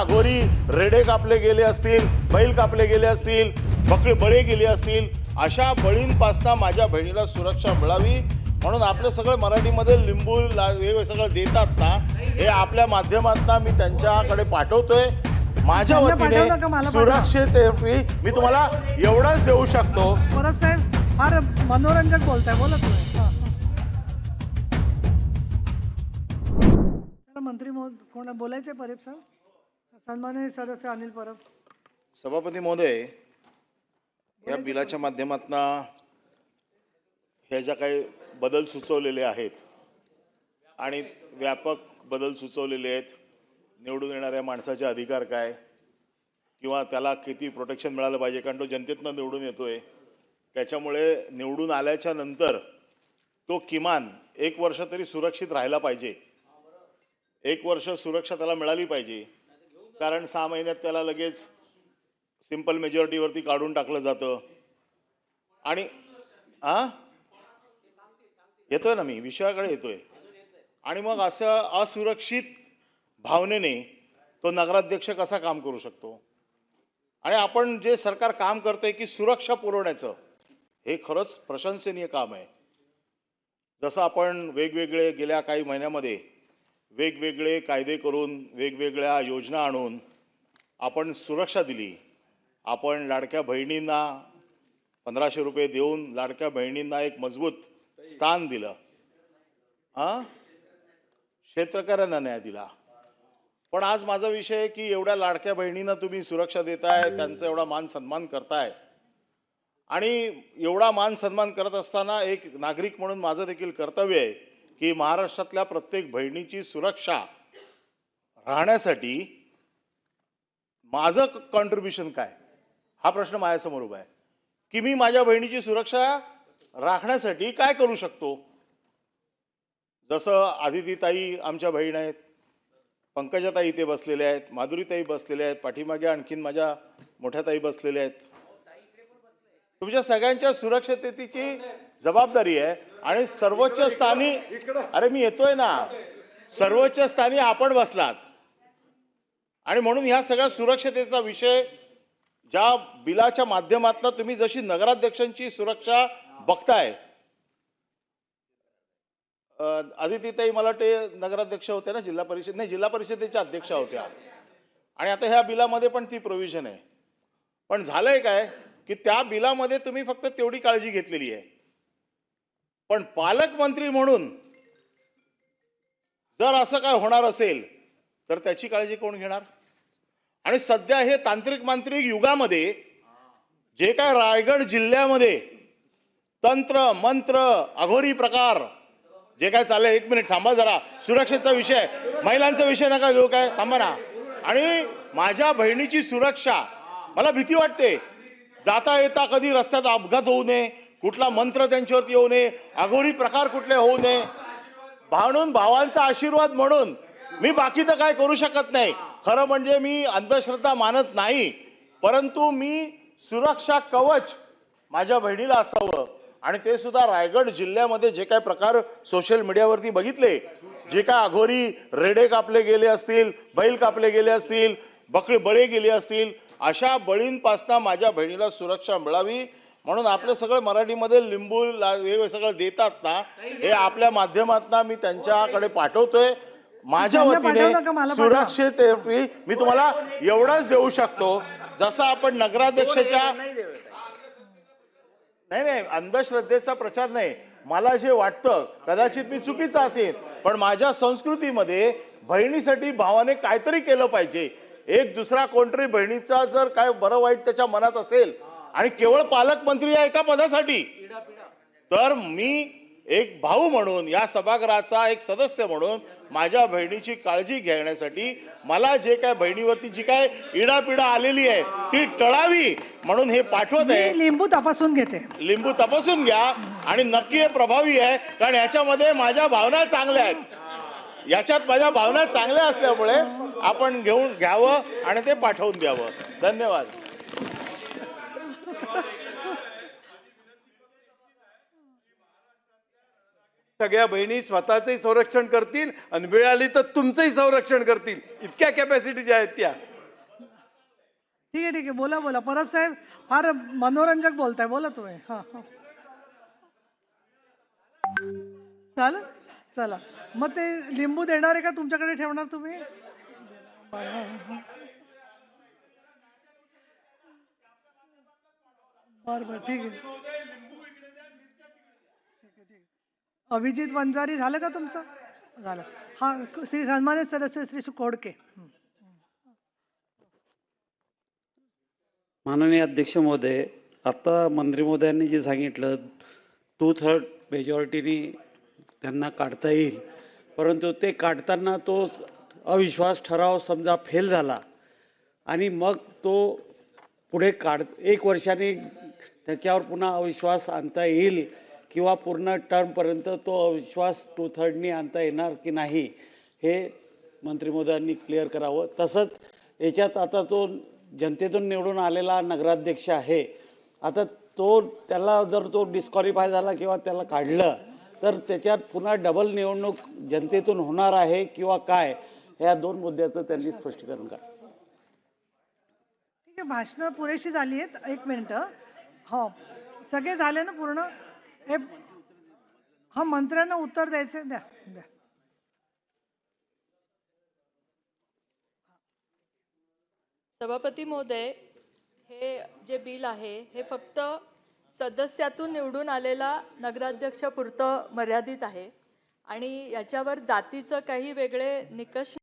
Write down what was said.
अघोरी रेडे कापले गेले असतील बैल कापले गेले असतील बकळे बळे गेले असतील अशा बळींपासनं माझ्या बहिणीला सुरक्षा मिळावी. म्हणून आपलं सगळं मराठीमध्ये लिंबू ला- हे सगळं देतात ना हे आपल्या माध्यमातून मी त्यांच्याकडे पाठवतोय. माझ्या वतीने मला पाठवा. सुरक्षित मी तुम्हाला एवढंच देऊ शकतो. परब साहेब फार मनोरंजक बोलताय बोला तुम्ही. चला, मंत्री महोदय कोण बोलायचे परब साहेब? सन्माननीय सदस्य अनिल परब। सभापती महोदय या बिलाच्या माध्यमातून ह्या ज्या काही बदल सुचवलेले आहेत आणि व्यापक बदल सुचवलेले आहेत निवडून येणाऱ्या माणसाचे अधिकार काय किंवा त्याला किती प्रोटेक्शन मिळालं पाहिजे? कारण तो जनतेतनं निवडून येतोय. त्याच्यामुळे निवडून आल्याच्यानंतर तो किमान एक वर्ष तरी सुरक्षित राहायला पाहिजे. एक वर्ष सुरक्षा त्याला मिळाली पाहिजे. कारण सहा महिन्यात त्याला लगेच सिंपल मेजॉरिटीवरती काढून टाकलं जातं. आणि आ? येतोय ना मी विषयाकडे येतोय. आणि मग असं असुरक्षित भावनेने तो नगराध्यक्ष कसा काम करू शकतो? आणि आपण जे सरकार काम करतंय की सुरक्षा पुरवण्याचं हे खरंच प्रशंसनीय काम आहे. जसं आपण वेगवेगळे गेल्या काही महिन्यामध्ये वेगवेगळे कायदे करून वेगवेगळ्या योजना आणून आपण सुरक्षा दिली. आपण लाडक्या बहिणींना पंधराशे रुपये देऊन लाडक्या बहिणींना एक मजबूत स्थान दिलं. हां? क्षेत्रकऱ्यांना न्याय दिला. पण आज माझा विषय आहे की एवढ्या लाडक्या बहिणींना तुम्ही सुरक्षा देताय त्यांचा एवढा मान सन्मान करताय. आणि एवढा मान सन्मान करत असताना एक नागरिक म्हणून माझं देखील कर्तव्य आहे की महाराष्ट्रातल्या प्रत्येक बहिणीची सुरक्षा राहण्यासाठी माझं कॉन्ट्रीब्युशन काय? हा प्रश्न माझ्यासमोर उभा आहे. की मी माझ्या बहिणीची सुरक्षा राखण्यासाठी काय करू शकतो? जसं आदितीताई आमच्या बहीण आहेत पंकजाताई इथे बसलेल्या आहेत माधुरीताई बसलेल्या आहेत पाठीमागे आणखीन माझ्या मोठ्या ताई बसलेल्या आहेत. तुमच्या सगळ्यांच्या सुरक्षिततेची जबाबदारी आहे. आणि सर्वोच्च स्थानी अरे मी येतोय ना. सर्वोच्च स्थानी आपण बसलात. आणि म्हणून ह्या सगळ्या सुरक्षतेचा विषय ज्या बिलाच्या माध्यमातून तुम्ही जशी नगराध्यक्षांची सुरक्षा बघताय. आदितीताई मला ते नगराध्यक्ष होते ना जिल्हा परिषद? नाही जिल्हा परिषदेच्या अध्यक्षा होत्या. आणि आता ह्या बिलामध्ये पण ती प्रोव्हिजन आहे. पण झालंय काय? की त्या बिलामध्ये तुम्ही फक्त तेवढी काळजी घेतलेली आहे. पण पालकमंत्री म्हणून जर असं काय होणार असेल तर त्याची काळजी कोण घेणार? आणि सध्या हे तांत्रिक मांत्रिक युगामध्ये जे काय रायगड जिल्ह्यामध्ये तंत्र मंत्र अघोरी प्रकार जे काय चाललंय एक मिनिट थांबा जरा. सुरक्षेचा विषय. महिलांचा विषय नका घेऊ काय? थांबा ना. आणि माझ्या बहिणीची सुरक्षा मला भीती वाटते. जाता येता कधी रस्त्यात अपघात होऊ नये कुठला मंत्र त्यांच्यावरती येऊ नये अघोरी प्रकार कुठले होऊ नये. भावनून भावांचा आशीर्वाद म्हणून मी बाकी तर काय करू शकत नाही. खरं म्हणजे मी अंधश्रद्धा मानत नाही परंतु मी सुरक्षा कवच माझ्या बहिणीला असावं. आणि ते सुद्धा रायगड जिल्ह्यामध्ये जे काय प्रकार सोशल मीडियावरती बघितले जे काय अघोरी रेडे कापले गेले असतील बैल कापले गेले असतील बकळे बळे गेले असतील अशा बळींपासनं माझ्या बहिणीला सुरक्षा मिळावी. म्हणून आपलं सगळं मराठीमध्ये लिंबू ला- हे सगळं देतात ना हे आपल्या माध्यमातून मी त्यांच्याकडे पाठवतोय. माझ्या वतीने. सुरक्षित मी तुम्हाला एवढंच देऊ शकतो. जसं आपण नगराध्यक्षाच्या नाही नाही अंधश्रद्धेचा प्रचार नाही. मला जे वाटतं कदाचित मी चुकीचं असेल पण माझ्या संस्कृतीमध्ये बहिणीसाठी भावाने काहीतरी केलं पाहिजे. एक दुसरा कोणतरी बहिणीचा जर काय बरं वाईट त्याच्या मनात असेल आणि केवळ पालकमंत्री या एका पदासाठी तर मी एक भाऊ म्हणून या सभागृहाचा एक सदस्य म्हणून माझ्या बहिणीची काळजी घेण्यासाठी मला जे काय बहिणीवरती जी काय इडापिडा आलेली आहे ती टळावी म्हणून हे पाठवत आहे. लिंबू तपासून घेते. लिंबू तपासून घ्या आणि नक्की हे प्रभावी आहे कारण याच्यामध्ये माझ्या भावना चांगल्या आहेत. याच्यात माझ्या भावना चांगल्या असल्यामुळे आपण घेऊन घ्यावं आणि ते पाठवून द्यावं. धन्यवाद. सगळ्या बहिणी स्वतःचंही संरक्षण करतील आणि वेळ आली तर तुमचंही संरक्षण करतील. इतक्या कॅपॅसिटीच्या आहेत त्या. ठीक आहे ठीक आहे. बोला बोला. परब साहेब फार मनोरंजक बोलताय. बोला तुम्ही. हां हां. चालेल? चला. मग ते लिंबू देणार आहे का तुमच्याकडे ठेवणार तुम्ही? बरं बरं बरं ठीक आहे. ठीक आहे अभिजित वंजारी झालं का तुमचं? झालं. हां श्री सन्मानित सदस्य श्री सुकोडके माननीय अध्यक्ष महोदय आत्ता मंत्री महोदयांनी जे सांगितलं टू थर्ड मेजॉरिटीनी त्यांना काढता येईल. परंतु ते काढताना तो अविश्वास ठराव समजा फेल झाला आणि मग तो पुढे काढ एक वर्षाने त्याच्यावर पुन्हा अविश्वास आणता येईल किंवा पूर्ण टर्मपर्यंत तो अविश्वास टू थर्डनी आणता येणार की नाही हे मंत्री महोदयांनी क्लिअर करावं. तसंच याच्यात आता तो जनतेतून निवडून आलेला नगराध्यक्ष आहे. आता तो त्याला जर तो डिस्क्वालिफाय झाला किंवा त्याला काढलं तर त्याच्यात पुन्हा डबल निवडणूक जनतेतून होणार आहे किंवा काय या दोन मुद्द्याचं त्यांनी स्पष्टीकरण करा. ठीक आहे भाषणं पुरेशी झाली आहेत. एक मिनटं. हो. सगळे झाले ना पूर्ण? हे हा मंत्र्यांना उत्तर द्यायचे द्या द्या. सभापती महोदय हे जे बिल आहे हे फक्त सदस्यातून निवडून आलेला नगराध्यक्षपुरतं मर्यादित आहे. आणि याच्यावर जातीचं काही वेगळे निकष